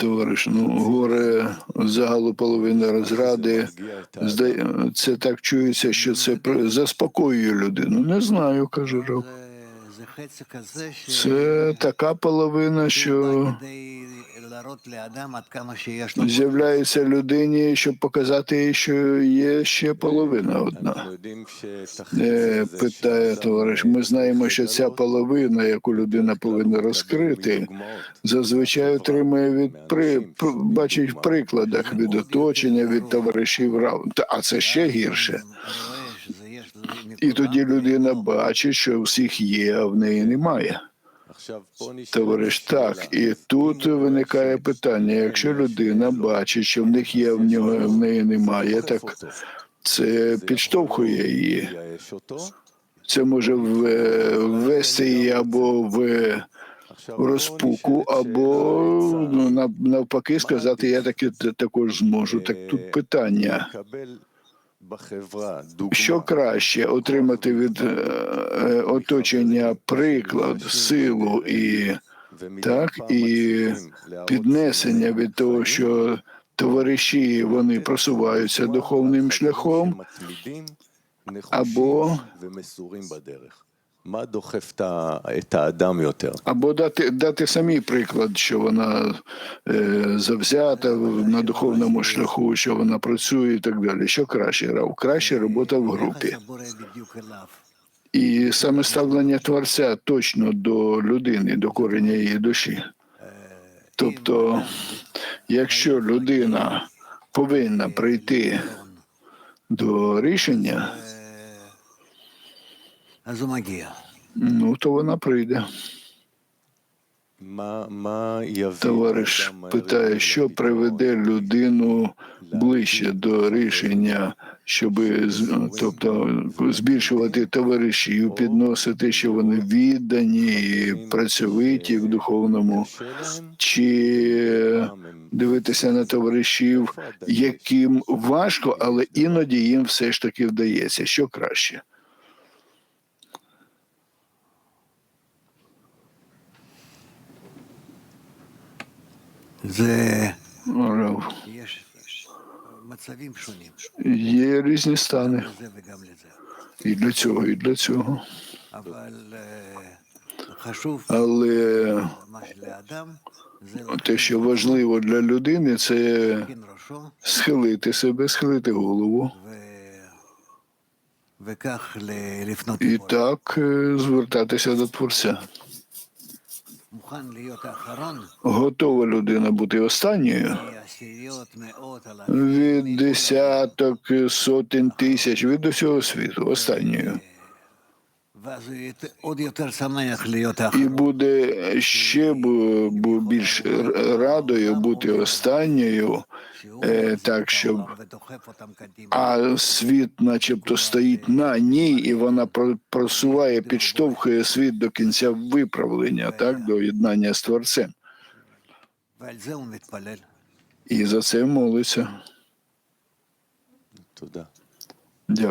товариш. Ну, горе загалу половина розради. це так чується, що це заспокоює людину. Не знаю, каже Рок. Це така половина, що з'являється людині, щоб показати їй, що є ще половина одна. Е, питає товариш. Ми знаємо, що ця половина, яку людина повинна розкрити, зазвичай отримує від при бачить в прикладах від оточення, від товаришів рав. А це ще гірше. І тоді людина бачить, що всіх є, а в неї немає. Товариш, так, і тут виникає питання: якщо людина бачить, що в них є, в нього в неї немає, так це підштовхує її. Це може ввести її або в розпуку, або ну, навпаки сказати, я таки також зможу. Так тут питання. Що краще отримати від е, е, оточення приклад, силу і так і піднесення від того, що товариші вони просуваються духовним шляхом, або Ма дохев та адам йотер. Або дати дати самі приклад, що вона е, завзята на духовному шляху, що вона працює і так далі. Що краще? Краще робота в групі. І саме ставлення творця точно до людини, до корення її душі. Тобто, якщо людина повинна прийти до рішення. Ну, то вона прийде. Товариш питає, що приведе людину ближче до рішення, щоб тобто, збільшувати товаришів, підносити, що вони віддані, і працьовиті в духовному, чи дивитися на товаришів, яким важко, але іноді їм все ж таки вдається, що краще. Є різні стани. І для цього, і для цього. Але те, що важливо для людини, це схилити себе, схилити голову. І так е, звертатися до творця готова людина бути останньою? від десяток сотень тисяч від усього світу. Останньою і буде ще більш радою бути останньою, е, так щоб а світ, начебто, стоїть на ній, і вона просуває, підштовхує світ до кінця виправлення, так до єднання з творцем. І за це молиться. Дякую.